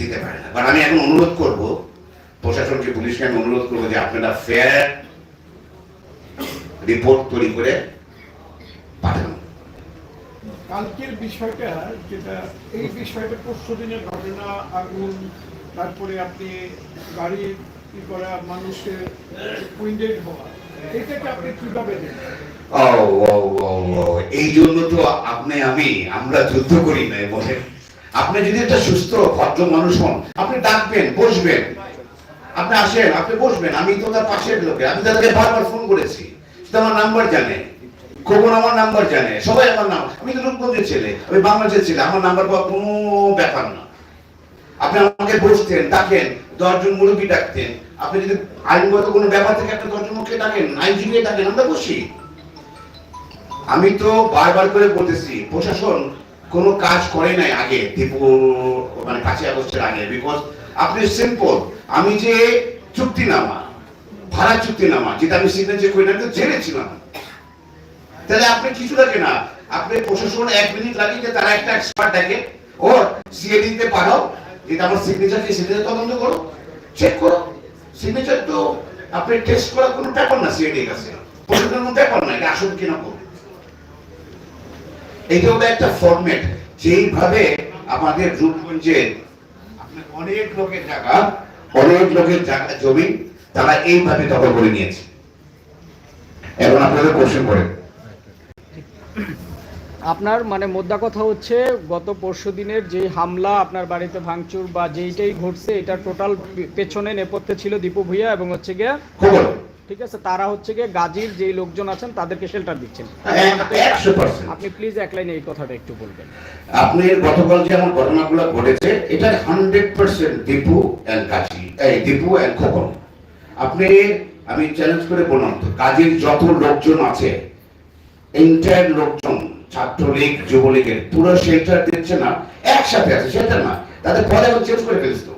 দিতে পারে না। কারণ আমি এখন অনুরোধ করব প্রশাসনকে পুলিশকে আমি অনুরোধ করব যে আপনারা ফেয়ার রিপোর্ট তৈরি করে পাঠান। কালকের বিষয়টা যেটা এই বিষয়টা পরশু দিনের ঘটনা আগুন তারপরে আপনি গাড়ি ই করা মানুষের উইন্ডেড হওয়া এটাকে আপনি কীভাবে ও ও ও ও এই জন্য তো আপনি আমি আমরা যুদ্ধ করি না বলে আপনি যদি একটা সুস্থ, ভদ্র মানুষ হন, আপনি ডাকবেন, বসবেন। আপনি আসেন, আপনি বসবেন। আমি তো তার পাশের লোকে, আমি তাদেরকে বারবার ফোন করেছি। আমার নাম্বার জানে। খবর আমার নাম্বার জানে। সবাই আমার নাম আমি তো রূপগঞ্জের ছেলে, আমি বাংলাদেশের ছেলে। আমার নাম্বার পাওয়া কোনো ব্যাপার না। আপনি আমাকে বসতেন, ডাকেন, দশজন মুরব্বী ডাকতেন। আপনি যদি আইনগত কোনো ব্যাপার থেকে একটা দশজন মুখে ডাকেন আইনজীবী ডাকেন, আমরা বসি। আমি তো বারবার করে বলতেছি, প্রশাসন কোনো কাজ করে নাই আগে, দীপু মানে পাঁচই আগস্টের আগে বিকজ আপনি সিম্পল আমি যে চুক্তিনামা, ভাড়া চুক্তিনামা, যেটা আমি সিগনেচার করি না আমি তো জেলে ছিলাম তাহলে আপনি কিছু লাগে না, আপনি প্রশাসন এক মিনিট লাগে যে তারা একটা এক্সপার্ট ডাকে ও সিএডি তে পাঠাও, যেটা আমার সিগনেচার কি সিগনেচার তদন্ত করো চেক করো। সিগনেচার তো, আপনি টেস্ট করার কোনো ব্যাপার না সিএডি কাছে। প্রশাসনের কোনো ব্যাপার না, এটা আসল কিনা করো এটা হলো একটা ফরম্যাট যেইভাবে আমাদের রূপগঞ্জের অনেক লোকের জায়গা অনেক লোকের জায়গা জমি তারা এইভাবে দখল করে নিয়েছে। এখন আপনাদের কোশ্চেন করেন আপনার মানে মোদ্দা কথা হচ্ছে গত পরশু দিনের যে হামলা আপনার বাড়িতে ভাঙচুর বা যেইটাই ঘটছে এটা টোটাল পেছনে নেপথ্যে ছিল দীপু ভুইয়া এবং হচ্ছে গিয়া খবর। ঠিক আছে? তারা হচ্ছে গিয়ে গাজীর যে লোকজন আছেন তাদেরকে শেল্টার দিচ্ছেন। আপনি প্লিজ এক লাইনে এই কথাটা একটু বলবেন। আপনি গতকাল যে আমার ঘটনাগুলো ঘটেছে এটা hundred percent Dipu and Kazi এই দীপু অ্যান্ড খোকন। আপনি আমি চ্যালেঞ্জ করে বললাম তো কাজীর যত লোকজন আছে এন্টায়ার লোকজন ছাত্রলীগ যুবলীগের পুরো শেল্টার দিচ্ছে না একসাথে আছে শেল্টার না তাদের পরে চেঞ্জ করে ফেলিস তো।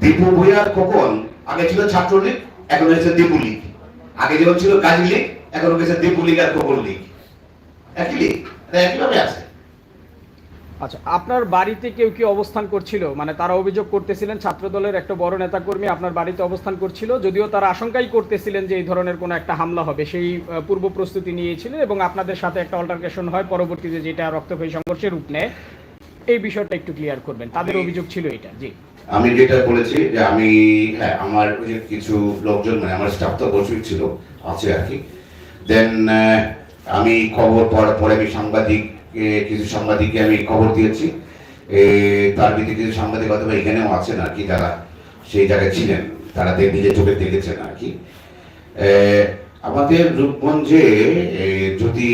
দীপু ভূঁইয়া খোকন আগে ছিল ছাত্রলীগ এখন হয়েছে দীপু লীগ। আগে যেমন ছিল কাজী লীগ এখন হয়েছে দীপু লীগ আর খোকন লীগ। একই লীগ? একইভাবে আছে। আচ্ছা আপনার বাড়িতে কেউ কি অবস্থান করছিল? মানে তারা অভিযোগ করতেছিলেন ছাত্রদলের একটা বড় নেতাকর্মী আপনার বাড়িতে অবস্থান করছিল যদিও তারা আশঙ্কাই করতেছিলেন যে এই ধরনের কোনো একটা হামলা হবে। সেই পূর্ব প্রস্তুতি নিয়েছিলেন এবং আপনাদের সাথে একটা অল্টারকেশন হয় পরবর্তীতে যেটা রক্তক্ষয়ী সংঘর্ষের রূপ নেয়। এই বিষয়টা একটু ক্লিয়ার করবেন। তাদের অভিযোগ ছিল এটা। জি। আমি যেটা বলেছি যে আমি হ্যাঁ আমার ওই কিছু লোকজন মানে আমার স্টাফ তো বসেই ছিল, আছে আর কি। দেন আমি খবর পড়ার পরে আমি সাংবাদিক কিছু সাংবাদিককে আমি খবর দিয়েছি। তার ভিতরে কিছু সাংবাদিক অথবা এখানেও আছেন আর কি যারা সেই জায়গায় ছিলেন, তারা নিজের চোখে দেখেছেন আর কি। আমাদের রূপগঞ্জে যদি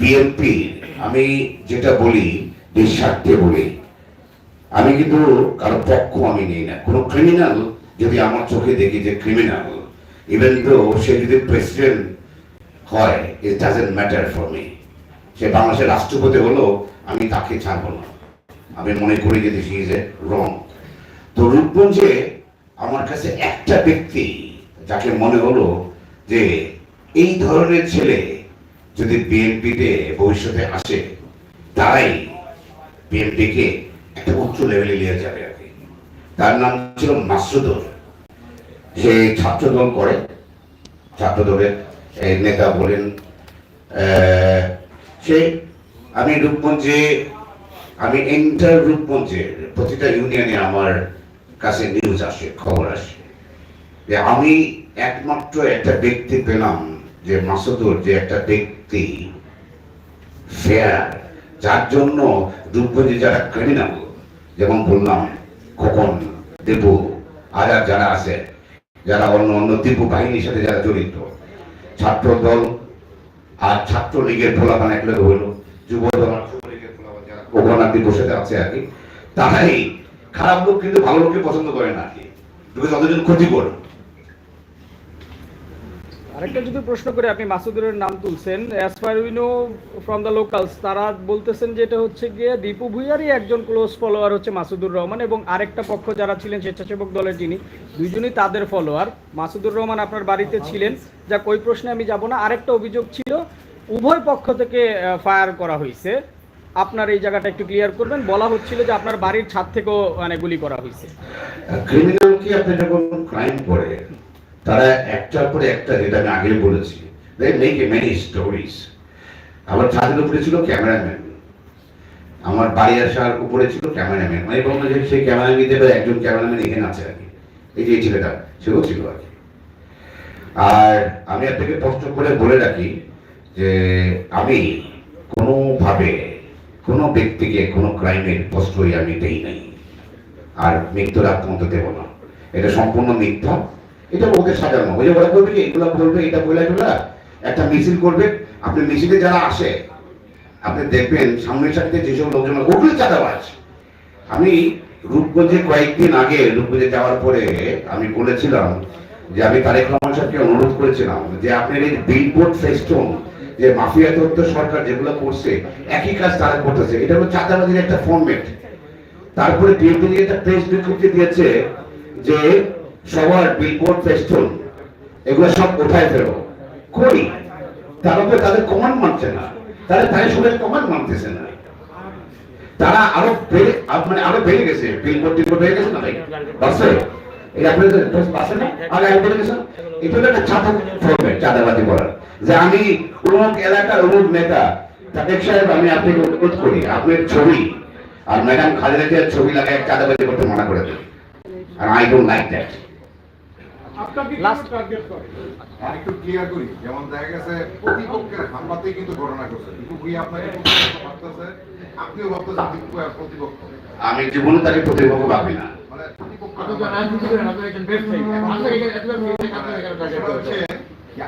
বিএনপি আমি যেটা বলি নিঃস্বার্থে বলি আমি কিন্তু কারও পক্ষ আমি নেই না। কোনো ক্রিমিনাল যদি আমার চোখে দেখি যে ক্রিমিনাল ইভেন তো সে যদি প্রেসিডেন্ট হয় it doesn't matter for me সে বাংলাদেশের রাষ্ট্রপতি হলো আমি তাকে ছাড়বো না। আমি মনে করি যে দিস ইজ এ রং তো রূপগঞ্জে আমার কাছে একটা ব্যক্তি যাকে মনে হলো যে এই ধরনের ছেলে যদি বিএনপিতে ভবিষ্যতে আসে, তারাই বিএনপিকে একটা উচ্চ লেভেলে নিয়ে যাবে আর তার নাম ছিল মাসুদুর সে ছাত্রদল করে। ছাত্রদলের নেতা বলেন সে আমি রূপগঞ্জে, আমি এন্টার রূপগঞ্জে, প্রতিটা ইউনিয়নে আমার কাছে নিউজ আসে, খবর আসে। যে আমি একমাত্র একটা ব্যক্তি পেলাম যে মাসুদুর যে একটা ব্যক্তি ফেয়ার যার জন্য রূপগঞ্জে যারা ক্রিমিনাল যেমন বললাম, খোকন, দেবু, আর যারা আছে, যারা অন্য অন্য দীপু বাহিনীর সাথে যারা জড়িত ছাত্র দল আর ছাত্র লীগের ফলাফল একলগে হইল যুব দল আর যুব ফলাফল যারা খোকন আর বসে আছে আর কি তারাই খারাপ লোক কিন্তু ভালো লোককে পছন্দ করে না আর কি বিকজ ক্ষতি ক্ষতিকর আরেকটা যদি প্রশ্ন করে, আপনি মাসুদুরের নাম তুলছেন as far we know from the locals তারা বলতেছেন যে এটা হচ্ছে গিয়ে দীপু ভুইয়ারই একজন ক্লোজ ফলোয়ার হচ্ছে মাসুদুর রহমান এবং আরেকটা পক্ষ যারা ছিলেন স্বেচ্ছাসেবক দলের যিনি, দুইজনই তাদের ফলোয়ার মাসুদুর রহমান আপনার বাড়িতে ছিলেন। যা কই প্রশ্নে আমি যাব না। আরেকটা অভিযোগ ছিল, উভয় পক্ষ থেকে ফায়ার করা হয়েছে। আপনার এই জায়গাটা একটু ক্লিয়ার করবেন। বলা হচ্ছিল যে আপনার বাড়ির ছাদ থেকেও মানে গুলি করা হয়েছে। ক্রিমিনাল কি আপনি যখন ক্রাইম করে। তারা একটার পরে একটা যেটা আমি আগে বলেছি। মেক এ মেনি স্টোরিজ আমার ছাদের উপরে ছিল ক্যামেরাম্যান। আমার বাড়ি আসার উপরে ছিল ক্যামেরাম্যান। মানে বলল যে সেই ক্যামেরাম্যান দিতে পারে একজন ক্যামেরাম্যান এখানে আছে আর কি। এই যে ছেলেটা, সেও ছিল আর কি। আর আমি আপনাকে স্পষ্ট করে বলে রাখি যে আমি কোনোভাবে কোনো ব্যক্তিকে কোনো ক্রাইমের প্রশ্রয় আমি দেই নাই। আর মৃত্যুর আত্মহত্যা দেবো না। এটা সম্পূর্ণ মিথ্যা। এটা ওদের সাজানো। ওই যে ওরা কি, এগুলো বলবে, এটা বলে এগুলা, একটা মিছিল করবে। আপনি মিছিলে যারা আসে, আপনি দেখবেন সামনের সাথে যেসব লোকজন ওগুলো চাঁদাবাজ। আমি রূপগঞ্জে কয়েকদিন আগে, রূপগঞ্জে যাওয়ার পরে আমি বলেছিলাম যে আমি তারেক রহমান সাহেবকে অনুরোধ করেছিলাম যে আপনার এই বিলবোর্ড ফেস্টন যে মাফিয়া তত্ত্ব সরকার যেগুলো করছে, একই কাজ তারা করতেছে। এটা হলো চাঁদাবাজির একটা ফর্মেট তারপরে বিএনপি একটা প্রেস বিজ্ঞপ্তি দিয়েছে যে সবার বিলবোর্ড ফেস্টুন এগুলো সব উপরে তাদের মানছে না। তারা মানতেছে না। তারা আরও মানে আরও বেড়ে গেছে। বিলবোর্ড টিলবোর্ড বেড়ে গেছে না ভাই? বাসে? এই আপনাদের বাসে না? আগে আগে এটা একটা করার। যে আমি এলাকার নেতা তাদের সাহেব, আমি আপনাকে অনুরোধ করি, আপনার ছবি, আর ম্যাডাম খালেদা জিয়ার ছবি লাগায় চাঁদাবাজি করতে মানা করে দেন। আর আই ডোন্ট লাইক দ্যাট আপনাকে Last- টার্গেট করে আর একটু ক্লিয়ার করি যেমন দেখা গেছে প্রতিপক্ষের হামলাতেই কিন্তু ঘটনা করছে কিন্তু ভুইয়া আপনাকে ভাবতেছে আপনিও ভাবতেছেন প্রতিপক্ষ। আমি জীবনে তাকে প্রতিপক্ষ ভাবি না। মানে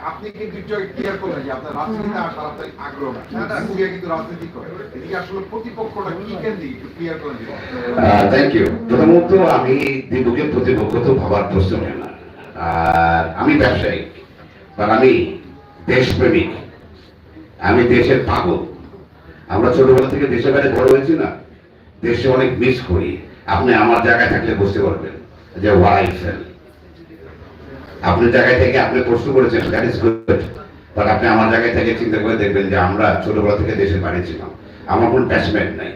আপনি কিন্তু ক্লিয়ার করলেন যে আপনার রাজনীতিতে আসার আপনার আগ্রহ না কিন্তু রাজনীতি করে। এদিকে আসলে প্রতিপক্ষটা কি কেন একটু ক্লিয়ার করে থ্যাংক ইউ প্রথমত আমি দীপুকে প্রতিপক্ষ তো ভাবার প্রশ্ন না। আর আমি ব্যবসায়ী বা আমি দেশপ্রেমিক। আমি দেশের পাগল। আমরা ছোটবেলা থেকে দেশের বাইরে বড় হয়েছি না, দেশে অনেক মিস করি। আপনি আমার জায়গায় থাকলে বুঝতে পারবেন যে ওয়াই ফেল আপনার জায়গায় থেকে আপনি প্রশ্ন করেছেন দ্যাট ইজ গুড বাট আপনি আমার জায়গায় থেকে চিন্তা করে দেখবেন যে আমরা ছোটবেলা থেকে দেশের বাইরে ছিলাম। আমার কোনো অ্যাটাচমেন্ট নাই।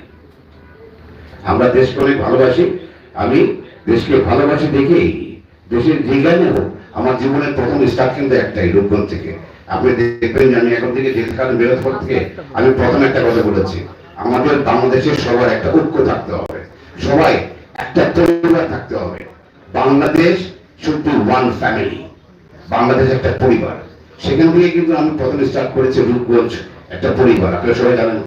আমরা দেশকে অনেক ভালোবাসি। আমি দেশকে ভালোবাসি দেখেই দেশের যেখানে হোক আমার জীবনের প্রথম স্টার্ট কিন্তু একটাই, রূপগঞ্জ থেকে। আপনি দেখবেন, আমি এখন থেকে জেল খান পর থেকে আমি প্রথম একটা কথা বলেছি। আমাদের বাংলাদেশের সবার একটা ঐক্য থাকতে হবে। সবাই একটা পরিবার থাকতে হবে। Bangladesh should be one family Bangladesh একটা পরিবার। সেখান থেকে কিন্তু আমি প্রথম স্টার্ট করেছি রূপগঞ্জ একটা পরিবার। আপনারা সবাই জানেন